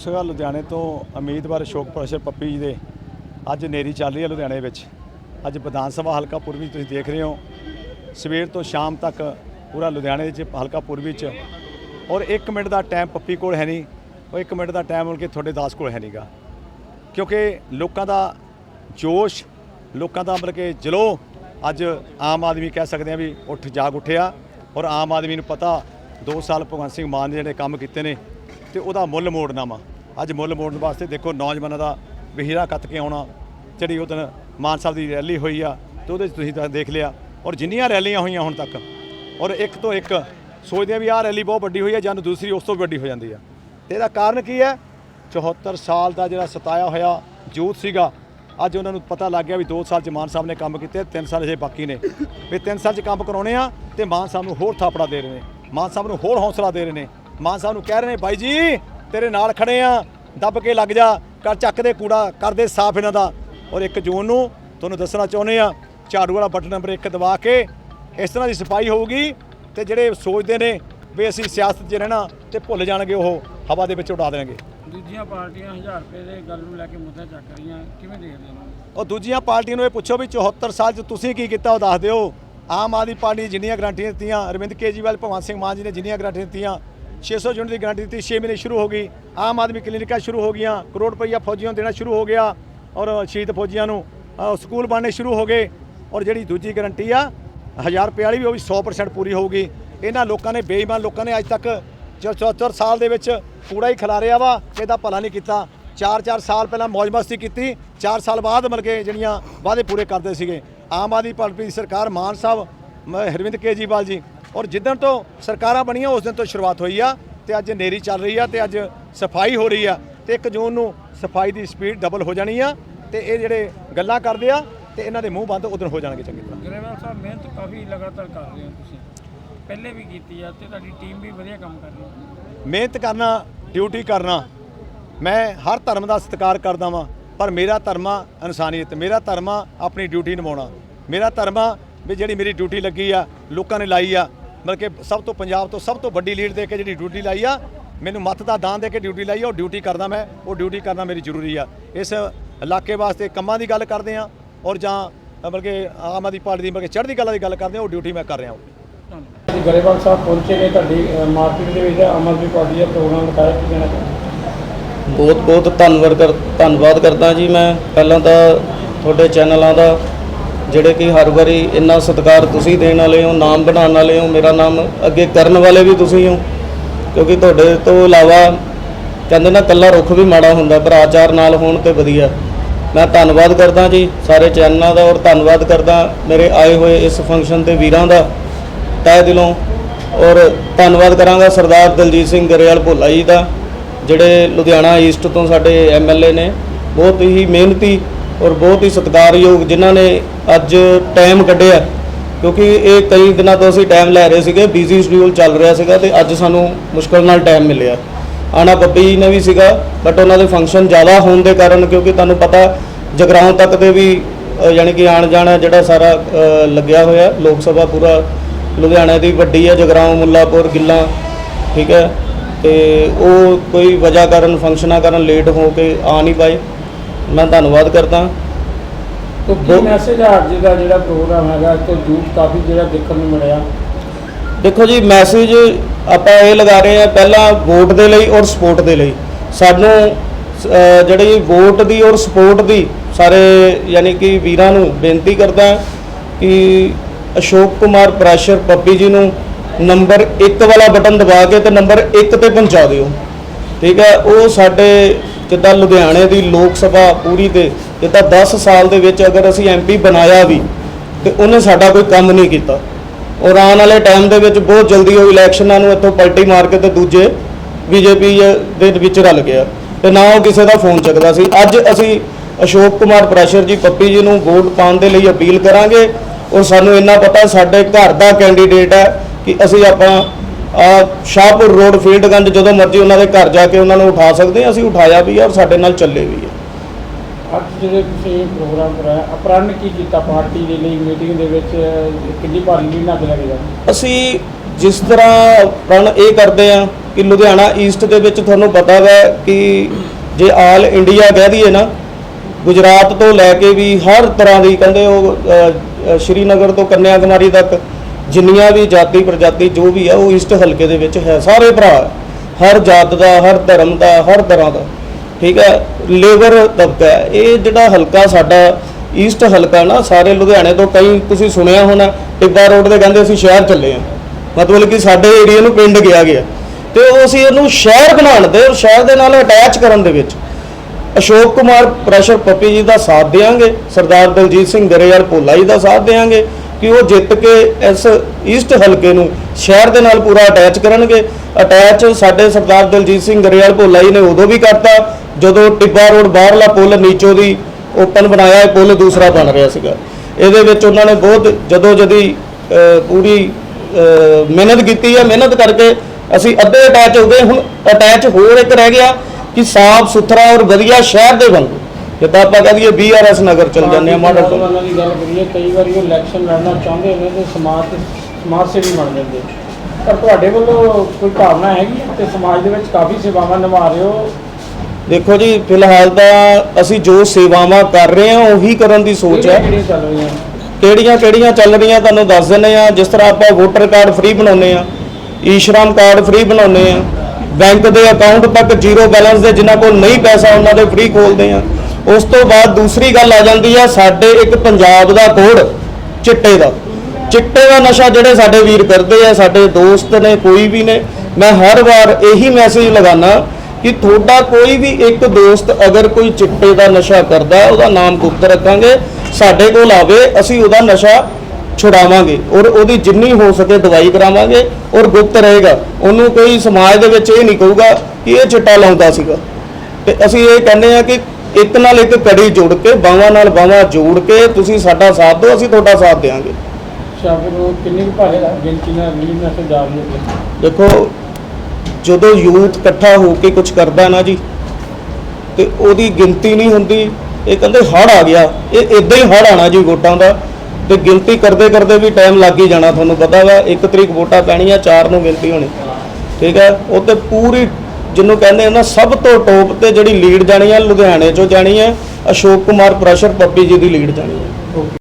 ਜੀ ਲੁਧਿਆਣੇ ਤੋਂ ਉਮੀਦਵਾਰ ਅਸ਼ੋਕ ਪ੍ਰਸ਼ਰ ਪੱਪੀ ਜੀ ਦੇ ਅੱਜ ਨੇਰੀ ਚੱਲ ਰਹੀ ਹੈ ਲੁਧਿਆਣੇ ਵਿੱਚ। ਅੱਜ ਵਿਧਾਨ ਸਭਾ ਹਲਕਾ ਪੂਰਬੀ ਤੁਸੀਂ ਦੇਖ ਰਹੇ ਹੋ। ਸਵੇਰ ਤੋਂ ਸ਼ਾਮ ਤੱਕ ਪੂਰਾ ਲੁਧਿਆਣੇ ਵਿੱਚ ਹਲਕਾ ਪੂਰਬੀ ਚ ਔਰ 1 ਮਿੰਟ ਦਾ ਟਾਈਮ ਪੱਪੀ ਕੋਲ ਹੈ ਨਹੀਂ। ਉਹ 1 ਮਿੰਟ ਦਾ ਟਾਈਮ ਉਹਨਾਂ ਕੇ ਤੁਹਾਡੇ ਦਾਸ ਕੋਲ ਹੈ ਨਹੀਂਗਾ। ਕਿਉਂਕਿ ਲੋਕਾਂ ਦਾ ਜੋਸ਼, ਲੋਕਾਂ ਦਾ ਮਤਲਬ ਕਿ ਜਲੋ ਅੱਜ ਆਮ ਆਦਮੀ ਕਹਿ ਸਕਦੇ ਆ ਵੀ ਉੱਠ ਜਾਗ ਉੱਠਿਆ। ਔਰ ਆਮ ਆਦਮੀ ਨੂੰ ਪਤਾ 2 ਸਾਲ ਭਗਵੰਤ ਸਿੰਘ ਮਾਨ ਨੇ ਜਿਹੜੇ ਕੰਮ ਕੀਤੇ ਨੇ ਤੇ ਉਹਦਾ ਮੁੱਲ ਮੋੜਨਾ ਵਾ। ਅੱਜ ਮੁੱਲ ਮੋੜਨ ਵਾਸਤੇ ਦੇਖੋ ਨੌਜਵਾਨਾਂ ਦਾ ਵਹੀਰਾ ਕੱਤ ਕੇ ਆਉਣਾ, ਜਿਹੜੀ ਉਹ ਦਿਨ ਮਾਨ ਸਾਹਿਬ ਦੀ ਰੈਲੀ ਹੋਈ ਆ, ਤੇ ਉਹਦੇ 'ਚ ਤੁਸੀਂ ਤਾਂ ਦੇਖ ਲਿਆ। ਔਰ ਜਿੰਨੀਆਂ ਰੈਲੀਆਂ ਹੋਈਆਂ ਹੁਣ ਤੱਕ, ਔਰ ਇੱਕ ਤੋਂ ਇੱਕ ਸੋਚਦੇ ਆ ਵੀ ਆਹ ਰੈਲੀ ਬਹੁਤ ਵੱਡੀ ਹੋਈ ਹੈ ਜਾਂ ਦੂਸਰੀ ਉਸ ਤੋਂ ਵੀ ਵੱਡੀ ਹੋ ਜਾਂਦੀ ਆ। ਤੇ ਇਹਦਾ ਕਾਰਨ ਕੀ ਹੈ? 74 ਸਾਲ ਦਾ ਜਿਹੜਾ ਸਤਾਇਆ ਹੋਇਆ ਯੂਥ ਸੀਗਾ, ਅੱਜ ਉਹਨਾਂ ਨੂੰ ਪਤਾ ਲੱਗ ਗਿਆ ਵੀ 2 ਸਾਲ ਚ ਮਾਨ ਸਾਹਿਬ ਨੇ ਕੰਮ ਕੀਤੇ 3 ਸਾਲ ਅਜੇ ਬਾਕੀ ਨੇ। ਵੀ 3 ਸਾਲ ਚ ਕੰਮ ਕਰਾਉਣੇ ਆ, ਤੇ ਮਾਨ ਸਾਹਿਬ ਨੂੰ ਹੋਰ ਥਾਪੜਾ ਦੇ ਰਹੇ ਨੇ। ਮਾਨ ਸਾਹਿਬ ਨੂੰ ਹੋਰ ਹੌਸਲਾ ਦੇ ਰਹੇ ਨੇ। ਮਾਨ ਸਾਹਿਬ ਨੂੰ ਕਹਿ ਰਹੇ ਨੇ, ਬਾਈ ਜੀ ਤੇਰੇ ਨਾਲ ਖੜੇ ਆ। ਦੱਬ ਕੇ ਲੱਗ ਜਾ। ਕਰ ਚੱਕ ਦੇ ਕੂੜਾ ਕਰ ਦੇ ਸਾਫ਼ ਇਹਨਾਂ ਦਾ। ਔਰ 1 ਜੂਨ ਨੂੰ ਤੁਹਾਨੂੰ ਦੱਸਣਾ ਚਾਹੁੰਦੇ ਆ ਝਾੜੂ ਵਾਲਾ ਬਟਨ ਨੰਬਰ 1 ਦਬਾ ਕੇ ਇਸ ਤਰ੍ਹਾਂ ਦੀ ਸਫ਼ਾਈ ਹੋਊਗੀ ਤੇ ਜਿਹੜੇ ਸੋਚਦੇ ਨੇ ਵੀ ਅਸੀਂ ਸਿਆਸਤ 'ਚ ਰਹਿਣਾ ਤੇ ਭੁੱਲ ਜਾਣਗੇ ਉਹ ਹਵਾ ਦੇ ਵਿੱਚ ਉਡਾ ਦੇਣਗੇ। ਦੂਜੀਆਂ ਪਾਰਟੀਆਂ 1000 ਰੁਪਏ ਦੇ ਗੱਲ ਨੂੰ ਲੈ ਕੇ ਮੁੱਦਾ ਚੱਕ ਰਹੀਆਂ ਕਿਵੇਂ ਦੇਖਦੇ ਹੋ? ਉਹ ਦੂਜੀਆਂ ਪਾਰਟੀਆਂ ਨੂੰ ਇਹ ਪੁੱਛੋ ਵੀ 74 ਸਾਲ 'ਚ ਤੁਸੀਂ ਕੀ ਕੀਤਾ ਉਹ ਦੱਸ ਦਿਓ। ਆਮ ਆਦਮੀ ਪਾਰਟੀ ਜਿੰਨੀਆਂ ਗਰੰਟੀਆਂ ਦਿੱਤੀਆਂ ਅਰਵਿੰਦ ਕੇਜਰੀਵਾਲ ਭਗਵੰਤ ਸਿੰਘ ਮਾਨ ਜੀ ਨੇ ਜਿੰਨੀਆਂ ਗਰੰਟੀਆਂ ਦਿੱਤੀਆਂ 600 ਯੂਨਿਟ ਦੀ ਗਰੰਟੀ ਦਿੱਤੀ 6 ਮਹੀਨੇ ਸ਼ੁਰੂ ਹੋ ਗਈ। ਆਮ ਆਦਮੀ ਕਲੀਨਿਕਾਂ ਸ਼ੁਰੂ ਹੋ ਗਈਆਂ ਕਰੋੜ ਰੁਪਈਆ ਫੌਜੀਆਂ ਨੂੰ ਦੇਣਾ ਸ਼ੁਰੂ ਹੋ ਗਿਆ ਔਰ ਸ਼ਹੀਦ ਫੌਜੀਆਂ ਨੂੰ ਸਕੂਲ ਬਣਨੇ ਸ਼ੁਰੂ ਹੋ ਗਏ ਔਰ ਜਿਹੜੀ ਦੂਜੀ ਗਰੰਟੀ ਆ 1000 ਰੁਪਏ ਵਾਲੀ ਵੀ ਉਹ ਵੀ 100% ਪੂਰੀ ਹੋਊਗੀ। ਇਹਨਾਂ ਲੋਕਾਂ ਨੇ, ਬੇਈਮਾਨ ਲੋਕਾਂ ਨੇ ਅੱਜ ਤੱਕ 74 ਸਾਲ ਦੇ ਵਿੱਚ ਕੂੜਾ ਹੀ ਖਿਲਾਰਿਆ ਵਾ, ਇਹਦਾ ਭਲਾ ਨਹੀਂ ਕੀਤਾ। 4-4 ਸਾਲ ਪਹਿਲਾਂ ਮौज ਮਸਤੀ ਕੀਤੀ 4 ਸਾਲ ਬਾਅਦ ਮਿਲ ਕੇ ਜਿਹੜੀਆਂ ਵਾਅਦੇ ਪੂਰੇ ਕਰਦੇ ਸੀਗੇ। ਆਮ ਆਦਮੀ ਪਾਰਟੀ ਦੀ ਸਰਕਾਰ ਮਾਨ ਸਾਹਿਬ ਹਰਵਿੰਦ ਕੇਜਰੀਵਾਲ ਜੀ ਔਰ ਜਿੱਦਣ ਤੋਂ ਸਰਕਾਰਾਂ ਬਣੀਆਂ ਉਸ ਦਿਨ ਤੋਂ ਸ਼ੁਰੂਆਤ ਹੋਈ ਆ ਤੇ ਅੱਜ ਨੇਰੀ ਚੱਲ ਰਹੀ ਆ ਤੇ ਅੱਜ ਸਫ਼ਾਈ ਹੋ ਰਹੀ ਆ ਤੇ 1 ਜੂਨ ਨੂੰ ਸਫ਼ਾਈ ਦੀ ਸਪੀਡ ਡਬਲ ਹੋ ਜਾਣੀ ਆ ਤੇ ਇਹ ਜਿਹੜੇ ਗੱਲਾਂ ਕਰਦੇ ਆ ਤੇ ਇਹਨਾਂ ਦੇ ਮੂੰਹ ਬੰਦ ਉਦੋਂ ਹੋ ਜਾਣਗੇ ਚੰਗੀ ਤਰ੍ਹਾਂ। ਗਰੇਵਾਲ ਸਾਹਿਬ ਮਿਹਨਤ ਕਾਫੀ ਲਗਾਤਾਰ ਕਰ ਰਹੇ ਹੋ ਤੁਸੀਂ। ਪਹਿਲੇ ਵੀ ਕੀਤੀ ਆ ਤੇ ਤੁਹਾਡੀ ਟੀਮ ਵੀ ਵਧੀਆ ਕੰਮ ਕਰ ਰਹੀ ਹੈ। ਮਿਹਨਤ ਕਰਨਾ ਡਿਊਟੀ ਕਰਨਾ ਮੈਂ ਹਰ ਧਰਮ ਦਾ ਸਤਿਕਾਰ ਕਰਦਾ ਵਾਂ ਪਰ ਮੇਰਾ ਧਰਮ ਆ ਇਨਸਾਨੀਅਤ ਮੇਰਾ ਧਰਮ ਆ ਆਪਣੀ ਡਿਊਟੀ ਨਿਭਾਉਣਾ। ਮੇਰਾ ਧਰਮ ਆ ਵੀ ਜਿਹੜੀ ਮੇਰੀ ਡਿਊਟੀ ਲੱਗੀ ਆ ਲੋਕਾਂ ਨੇ ਲਾਈ ਆ ਮਤਲਬ ਕਿ ਸਭ ਤੋਂ ਪੰਜਾਬ ਤੋਂ ਸਭ ਤੋਂ ਵੱਡੀ ਲੀਡ ਦੇ ਕੇ ਜਿਹੜੀ ਡਿਊਟੀ ਲਾਈ ਆ ਮੈਨੂੰ ਮੱਤ ਦਾ ਦਾਨ ਦੇ ਕੇ ਡਿਊਟੀ ਲਾਈ ਆ ਉਹ ਡਿਊਟੀ ਕਰਦਾ ਮੈਂ ਉਹ ਡਿਊਟੀ ਕਰਨਾ ਮੇਰੀ ਜ਼ਰੂਰੀ ਆ। ਇਸ ਇਲਾਕੇ ਵਾਸਤੇ ਕੰਮਾਂ ਦੀ ਗੱਲ ਕਰਦੇ ਆ ਔਰ ਜਾਂ ਮਤਲਬ ਕਿ ਆਮ ਆਦਮੀ ਪਾਰਟੀ ਦੀ ਮਤਲਬ ਕਿ ਚੜ੍ਹਦੀ ਕਲਾ ਦੀ ਗੱਲ ਕਰਦੇ ਆ ਉਹ ਡਿਊਟੀ ਮੈਂ ਕਰ ਰਿਹਾ ਹਾਂ। ਗਰੇਵਾਲ ਸਾਹਿਬ ਪਹੁੰਚੇ ਨੇ ਤੁਹਾਡੀ ਮਾਰਕੀਟ ਦੇ ਵਿੱਚ ਆਮ ਆਦਮੀ ਪਾਰਟੀ ਦਾ ਪ੍ਰੋਗਰਾਮ ਦਿਖਾਇਆ ਕੀ ਕਹਿਣਾ ਚਾਹੁੰਦੇ ਬਹੁਤ ਬਹੁਤ ਧੰਨਵਾਦ ਕਰ ਧੰਨਵਾਦ ਕਰਦਾ ਜੀ ਮੈਂ। ਪਹਿਲਾਂ ਤਾਂ ਤੁਹਾਡੇ ਚੈਨਲਾਂ ਦਾ ਜਿਹੜੇ ਕਿ ਹਰ ਵਾਰੀ ਇੰਨਾ ਸਤਿਕਾਰ ਤੁਸੀਂ ਦੇਣ ਵਾਲੇ ਹੋ, ਨਾਮ ਬਣਾਉਣ ਵਾਲੇ ਹੋ, ਮੇਰਾ ਨਾਮ ਅੱਗੇ ਕਰਨ ਵਾਲੇ ਵੀ ਤੁਸੀਂ ਹੋ। ਕਿਉਂਕਿ ਤੁਹਾਡੇ ਤੋਂ ਇਲਾਵਾ ਕਹਿੰਦੇ ਨਾ ਕੱਲਾ ਰੁੱਖ ਵੀ ਮਾੜਾ ਹੁੰਦਾ ਭਰਾ ਚਾਰ ਨਾਲ ਹੋਣ ਤੇ ਵਧੀਆ। ਮੈਂ ਧੰਨਵਾਦ ਕਰਦਾ ਜੀ ਸਾਰੇ ਚੈਨਲਾਂ ਦਾ ਔਰ ਧੰਨਵਾਦ ਕਰਦਾ ਮੇਰੇ ਆਏ ਹੋਏ ਇਸ ਫੰਕਸ਼ਨ ਤੇ ਵੀਰਾਂ ਦਾ। ਤਹਿ ਦਿਲੋਂ ਔਰ ਧੰਨਵਾਦ ਕਰਾਂਗਾ ਸਰਦਾਰ ਦਲਜੀਤ ਸਿੰਘ ਗਰੇਵਾਲ ਭੋਲਾ ਜੀ ਦਾ, ਜਿਹੜੇ ਲੁਧਿਆਣਾ ਈਸਟ ਤੋਂ ਸਾਡੇ ਐਮਐਲਏ ਨੇ। ਬਹੁਤ ਹੀ ਮਿਹਨਤੀ ਔਰ ਬਹੁਤ ਹੀ ਸਤਿਕਾਰਯੋਗ ਜਿਨ੍ਹਾਂ ਨੇ ਅੱਜ ਟਾਈਮ ਕੱਢਿਆ। ਕਿਉਂਕਿ ਇਹ ਕਈ ਦਿਨਾਂ ਤੋਂ ਅਸੀਂ ਟਾਈਮ ਲੈ ਰਹੇ ਸੀਗੇ ਬਿਜ਼ੀ ਸ਼ਡਿਊਲ ਚੱਲ ਰਿਹਾ ਸੀਗਾ ਤੇ ਅੱਜ ਸਾਨੂੰ ਮੁਸ਼ਕਲ ਨਾਲ ਟਾਈਮ ਮਿਲਿਆ। ਆਣਾ ਬੱਬੀ ਜੀ ਨੇ ਵੀ ਸੀਗਾ ਬਟ ਉਹਨਾਂ ਦੇ ਫੰਕਸ਼ਨ ਜ਼ਿਆਦਾ ਹੋਣ ਦੇ ਕਾਰਨ ਕਿਉਂਕਿ ਤੁਹਾਨੂੰ ਪਤਾ ਜਗਰਾਉਂ ਤੱਕ ਦੇ ਵੀ ਅ, ਯਾਨੀ ਕਿ ਆਣ ਜਾਣਾ ਜਿਹੜਾ ਸਾਰਾ ਲੱਗਿਆ ਹੋਇਆ ਲੋਕ ਸਭਾ ਪੂਰਾ ਲੁਧਿਆਣਾ ਦੀ ਵੱਡੀ ਹੈ ਜਗਰਾਉਂ ਮੁੱਲਾਪੁਰ ਗਿੱਲਾਂ ਠੀਕ ਹੈ। ਤੇ ਉਹ ਕੋਈ ਵਜ੍ਹਾ ਕਾਰਨ ਫੰਕਸ਼ਨਾਂ ਕਾਰਨ ਲੇਟ ਹੋ ਕੇ ਆ ਨਹੀਂ ਪਾਏ। ਮੈਂ ਧੰਨਵਾਦ ਕਰਦਾ। ਤੋ ਕੀ ਮੈਸੇਜ ਆ ਅੱਜ ਦਾ ਜਿਹੜਾ ਪ੍ਰੋਗਰਾਮ ਹੈਗਾ ਤੇ ਯੂਥ ਕਾਫੀ ਜਿਹੜਾ ਦੇਖਣ ਨੂੰ ਮਿਲਿਆ? ਦੇਖੋ ਜੀ ਮੈਸੇਜ ਆਪਾਂ ਇਹ ਲਗਾ ਰਹੇ ਆ ਪਹਿਲਾਂ ਵੋਟ ਦੇ ਲਈ ਔਰ ਸਪੋਰਟ ਦੇ ਲਈ। ਸਾਨੂੰ ਜਿਹੜੀ ਵੋਟ ਦੀ ਔਰ ਸਪੋਰਟ ਦੀ ਸਾਰੇ ਯਾਨੀ ਕਿ ਵੀਰਾਂ ਨੂੰ ਬੇਨਤੀ ਕਰਦਾ ਕਿ ਅਸ਼ੋਕ ਕੁਮਾਰ ਪ੍ਰੈਸ਼ਰ ਪੱਪੀ ਜੀ ਨੂੰ ਨੰਬਰ 1 ਵਾਲਾ ਬਟਨ ਦਬਾ ਕੇ ਤੇ ਨੰਬਰ 1 ਤੇ ਪਹੁੰਚਾ ਦਿਓ। ਠੀਕ ਹੈ ਉਹ ਸਾਡੇ ਜਿੱਦਾਂ ਲੁਧਿਆਣੇ ਦੀ ਲੋਕ ਸਭਾ ਪੂਰੀ ਤੇ ਜਿੱਦਾਂ 10 ਸਾਲ ਦੇ ਵਿੱਚ ਅਗਰ ਅਸੀਂ ਐਮਪੀ ਬਣਾਇਆ ਵੀ, ਤੇ ਉਹਨੇ ਸਾਡਾ ਕੋਈ ਕੰਮ ਨਹੀਂ ਕੀਤਾ। ਔਰ ਆਉਣ ਵਾਲੇ ਟਾਈਮ ਦੇ ਵਿੱਚ ਬਹੁਤ ਜਲਦੀ ਉਹ ਇਲੈਕਸ਼ਨਾਂ ਨੂੰ ਇੱਥੋਂ ਪਲਟੀ ਮਾਰ ਕੇ ਤੇ ਦੂਜੇ ਬੀਜੇਪੀ ਦੇ ਵਿੱਚ ਰਲ ਗਿਆ। ਤੇ ਨਾ ਉਹ ਕਿਸੇ ਦਾ ਫੋਨ ਚੱਕਦਾ ਸੀ। ਅੱਜ ਅਸੀਂ ਅਸ਼ੋਕ ਕੁਮਾਰ ਪ੍ਰੈਸ਼ਰ ਜੀ, ਪੱਪੀ ਜੀ ਨੂੰ ਵੋਟ ਪਾਉਣ ਦੇ ਲਈ ਅਪੀਲ ਕਰਾਂਗੇ। ਔਰ ਸਾਨੂੰ ਇੰਨਾ ਪਤਾ ਸਾਡੇ ਘਰ ਦਾ ਕੈਂਡੀਡੇਟ ਹੈ ਕਿ ਅਸੀਂ ਆਪਾਂ ਸ਼ਾਹਪੁਰ ਰੋਡ ਫੀਲਡਗੰਜ ਜਦੋਂ ਮਰਜ਼ੀ ਉਹਨਾਂ ਦੇ ਘਰ ਜਾ ਕੇ ਉਹਨਾਂ ਨੂੰ ਉਠਾ ਸਕਦੇ ਹਾਂ ਅਸੀਂ ਉਠਾਇਆ ਵੀ ਹੈ ਔਰ ਸਾਡੇ ਨਾਲ ਚੱਲੇ ਵੀ ਹੈ ਅੱਜ ਜਿਹੜੇ ਤੁਸੀਂ ਪ੍ਰੋਗਰਾਮ ਕਰਾਇਆ ਅਪਰਨ ਕੀ ਕੀਤਾ ਪਾਰਟੀ ਦੇ ਲਈ ਮੀਟਿੰਗ ਦੇ ਵਿੱਚ? ਕਿੰਨੀ ਭਾਰੀ ਲੀਡ ਨਾਲ ਲੈ ਕੇ ਜਾਣਾ ਅਸੀਂ ਜਿਸ ਤਰ੍ਹਾਂ ਰਣ ਇਹ ਕਰਦੇ ਆ ਕਿ ਲੁਧਿਆਣਾ ਈਸਟ ਦੇ ਵਿੱਚ ਤੁਹਾਨੂੰ ਪਤਾ ਹੈ ਕਿ ਜੇ ਆਲ ਇੰਡੀਆ ਕਹਿ ਦਈਏ ਨਾ ਗੁਜਰਾਤ ਤੋਂ ਲੈ ਕੇ ਵੀ ਹਰ ਤਰ੍ਹਾਂ ਦੀ ਕਹਿੰਦੇ ਉਹ ਸ਼੍ਰੀਨਗਰ ਤੋਂ ਕੰਨਿਆ ਕੁਮਾਰੀ ਤੱਕ ਜਿੰਨੀਆਂ ਵੀ ਜਾਤੀ ਪ੍ਰਜਾਤੀ ਜੋ ਵੀ ਆ, ਉਹ ਈਸਟ ਹਲਕੇ ਦੇ ਵਿੱਚ ਹੈ। ਸਾਰੇ ਭਰਾ, ਹਰ ਜਾਤ ਦਾ, ਹਰ ਧਰਮ ਦਾ, ਹਰ ਤਰ੍ਹਾਂ ਦਾ। ਠੀਕ ਹੈ ਲੇਬਰ ਤਬਕਾ ਇਹ ਜਿਹੜਾ ਹਲਕਾ ਸਾਡਾ ਈਸਟ ਹਲਕਾ ਨਾ, ਸਾਰੇ ਲੁਧਿਆਣੇ ਤੋਂ ਕਈ ਤੁਸੀਂ ਸੁਣਿਆ ਹੋਣਾ, ਟਿੱਬਾ ਰੋਡ ਤੇ ਕਹਿੰਦੇ ਅਸੀਂ ਸ਼ਹਿਰ ਚੱਲੇ ਆ ਮਤਲਬ ਕਿ ਸਾਡੇ ਏਰੀਆ ਨੂੰ ਪਿੰਡ ਗਿਆ ਗਿਆ। ਤੇ ਉਹ ਅਸੀਂ ਇਹਨੂੰ ਸ਼ਹਿਰ ਬਣਾਉਣ ਦੇ, ਔਰ ਸ਼ਹਿਰ ਦੇ ਨਾਲ ਅਟੈਚ ਕਰਨ ਦੇ ਵਿੱਚ ਅਸ਼ੋਕ ਕੁਮਾਰ ਪ੍ਰੈਸ਼ਰ ਪੱਪੀ ਜੀ ਦਾ ਸਾਥ ਦੇਵਾਂਗੇ ਸਰਦਾਰ ਦਲਜੀਤ ਸਿੰਘ ਗਰੇਵਾਲ ਭੋਲਾ ਜੀ ਦਾ ਸਾਥ ਦੇਵਾਂਗੇ ਕਿ ਉਹ ਜਿੱਤ ਕੇ ਇਸ ਈਸਟ ਹਲਕੇ ਨੂੰ ਸ਼ਹਿਰ ਦੇ ਨਾਲ ਪੂਰਾ ਅਟੈਚ ਕਰਨਗੇ। ਅਟੈਚ ਸਾਡੇ ਸਰਦਾਰ ਦਲਜੀਤ ਸਿੰਘ ਗਰੇਵਾਲ ਭੋਲਾ ਜੀ ਨੇ ਉਦੋਂ ਵੀ ਕਰਤਾ, ਜਦੋਂ ਟਿੱਬਾ ਰੋਡ ਬਾਹਰਲਾ ਪੁਲ ਨੀਚੋ ਦੀ ਓਪਨ ਬਣਾਇਆ, ਇਹ ਪੁਲ ਦੂਸਰਾ ਬਣ ਰਿਹਾ ਸੀਗਾ। ਇਹਦੇ ਵਿੱਚ ਉਹਨਾਂ ਨੇ ਬਹੁਤ ਜਦੋਂ ਜਦੀ ਪੂਰੀ ਮਿਹਨਤ ਕੀਤੀ ਹੈ ਮਿਹਨਤ ਕਰਕੇ ਅਸੀਂ ਅੱਧੇ ਅਟੈਚ ਹੋ ਗਏ। ਹੁਣ ਅਟੈਚ ਹੋਰ ਇੱਕ ਰਹਿ ਗਿਆ ਕਿ ਸਾਫ਼ ਸੁਥਰਾ ਔਰ ਵਧੀਆ ਸ਼ਹਿਰ ਦੇ ਵਾਂਗੂ। ਜਿੱਦਾਂ ਆਪਾਂ ਕਹ ਦਈਏ ਬੀਆਰਐਸ ਨਗਰ ਚਲ ਜਾਂਦੇ ਆ ਮਾਡਲ ਤੋਂ। ਉਹਨਾਂ ਦੀ ਗੱਲ ਕਰੀਏ ਕਈ ਵਾਰੀ ਉਹ ਇਲੈਕਸ਼ਨ ਲੜਨਾ ਚਾਹੁੰਦੇ ਨੇ ਤੇ ਸਮਾਜ ਸਮਾਜ ਸੇਵੀ ਬਣ ਜਾਂਦੇ ਪਰ ਤੁਹਾਡੇ ਵੱਲੋਂ ਕੋਈ ਭਾਵਨਾ ਹੈਗੀ ਤੇ ਸਮਾਜ ਦੇ ਵਿੱਚ ਕਾਫੀ ਸੇਵਾਵਾਂ ਨਿਭਾ ਰਹੇ ਹੋ? ਦੇਖੋ ਜੀ ਫਿਲਹਾਲ ਤਾਂ ਅਸੀਂ ਜੋ ਸੇਵਾਵਾਂ ਕਰ ਰਹੇ ਹਾਂ ਉਹੀ ਕਰਨ ਦੀ ਸੋਚ ਹੈ। ਕਿਹੜੀਆਂ ਚੱਲ ਰਹੀਆਂ? ਕਿਹੜੀਆਂ ਕਿਹੜੀਆਂ ਚੱਲ ਰਹੀਆਂ ਤੁਹਾਨੂੰ ਦੱਸ ਦਿੰਦੇ ਆ ਜਿਸ ਤਰ੍ਹਾਂ ਆਪਾਂ ਵੋਟਰ ਕਾਰਡ ਫ੍ਰੀ ਬਣਾਉਂਦੇ ਆ ਈਸ਼ਰਮ ਕਾਰਡ ਫ੍ਰੀ ਬਣਾਉਂਦੇ ਆ ਬੈਂਕ ਦੇ ਅਕਾਊਂਟ ਤੱਕ ਜ਼ੀਰੋ ਬੈਲੈਂਸ ਦੇ ਜਿਨ੍ਹਾਂ ਕੋਲ ਨਹੀਂ ਪੈਸਾ ਉਹਨਾਂ ਦੇ ਫ੍ਰੀ ਖੋਲਦੇ ਆ ਉਸ ਤੋਂ ਬਾਅਦ ਦੂਸਰੀ ਗੱਲ ਆ ਜਾਂਦੀ ਆ ਸਾਡੇ ਇੱਕ ਪੰਜਾਬ ਦਾ ਕੋਡ ਚਿੱਟੇ ਦਾ। ਚਿੱਟੇ ਦਾ ਨਸ਼ਾ ਜਿਹੜੇ ਸਾਡੇ ਵੀਰ ਕਰਦੇ ਆ, ਸਾਡੇ ਦੋਸਤ ਨੇ, ਕੋਈ ਵੀ ਨੇ, ਮੈਂ ਹਰ ਵਾਰ ਇਹੀ ਮੈਸੇਜ ਲਗਾਨਾ ਕਿ ਤੁਹਾਡਾ ਕੋਈ ਵੀ ਇੱਕ ਦੋਸਤ ਅਗਰ ਕੋਈ ਚਿੱਟੇ ਦਾ ਨਸ਼ਾ ਕਰਦਾ, ਉਹਦਾ ਨਾਮ ਗੁਪਤ ਰੱਖਾਂਗੇ, ਸਾਡੇ ਕੋਲ ਆਵੇ, ਅਸੀਂ ਉਹਦਾ ਨਸ਼ਾ ਛੁਡਾਵਾਂਗੇ ਔਰ ਉਹਦੀ ਜਿੰਨੀ ਹੋ ਸਕੇ ਦਵਾਈ ਕਰਾਵਾਂਗੇ ਔਰ ਗੁਪਤ ਰਹੇਗਾ। ਉਹਨੂੰ ਕੋਈ ਸਮਾਜ ਦੇ ਵਿੱਚ ਇਹ ਨਹੀਂ ਕਹੂਗਾ ਕਿ ਇਹ ਚਿੱਟਾ ਲਾਉਂਦਾ ਸੀਗਾ। ਤੇ ਅਸੀਂ ਇਹ ਕਹਿੰਦੇ ਆ ਕਿ ਇੱਕ ਨਾਲ ਇੱਕ ਕੜੀ ਜੋੜ ਕੇ ਬਾਹਾਂ ਨਾਲ ਬਾਹਾਂ ਜੋੜ ਕੇ ਤੁਸੀਂ ਸਾਡਾ ਸਾਥ ਦਿਓ ਅਸੀਂ ਤੁਹਾਡਾ ਸਾਥ ਦੇਵਾਂਗੇ ਸ਼ਾਇਦ ਉਹ ਕਿੰਨੀ ਕੁ ਭਾਰੇ ਗਿਣਤੀ ਨਾਲ ਲੀਡ ਨਾਲ ਜਾ ਰਹੀ ਹੈ ਦੇਖੋ ਜਦੋਂ ਯੂਥ ਇਕੱਠਾ ਹੋ ਕੇ ਕੁਝ ਕਰਦਾ ਨਾ ਜੀ ਤੇ ਉਹਦੀ ਗਿਣਤੀ ਨਹੀਂ ਹੁੰਦੀ। ਇਹ ਕਹਿੰਦੇ ਹੜ ਆ ਗਿਆ। ਇਹ ਇਦਾਂ ਹੀ ਹੜ ਆਣਾ ਜੀ ਵੋਟਾਂ ਦਾ। ਤੇ ਗਿਣਤੀ ਕਰਦੇ ਕਰਦੇ ਵੀ ਟਾਈਮ ਲੱਗ ਹੀ ਜਾਣਾ ਤੁਹਾਨੂੰ ਪਤਾ ਵਾ ਇੱਕ ਤਰੀਕ ਵੋਟਾਂ ਪੈਣੀਆਂ ਚਾਰ ਨੂੰ ਗਿਣਤੀ ਹੋਣੀ। ਠੀਕ ਹੈ? ਉਹ ਤੇ ਪੂਰੀ ਜਿਹਨੂੰ ਕਹਿੰਦੇ ਆ ਨਾ, ਸਭ ਤੋਂ ਟੋਪ ਤੇ ਜਿਹੜੀ ਲੀਡ ਜਾਣੀ ਹੈ ਲੁਧਿਆਣੇ ਚੋਂ ਜਾਣੀ ਹੈ ਅਸ਼ੋਕ ਕੁਮਾਰ, ਪ੍ਰੈਸ਼ਰ ਪੱਪੀ ਜੀ ਦੀ ਲੀਡ ਜਾਣੀ ਹੈ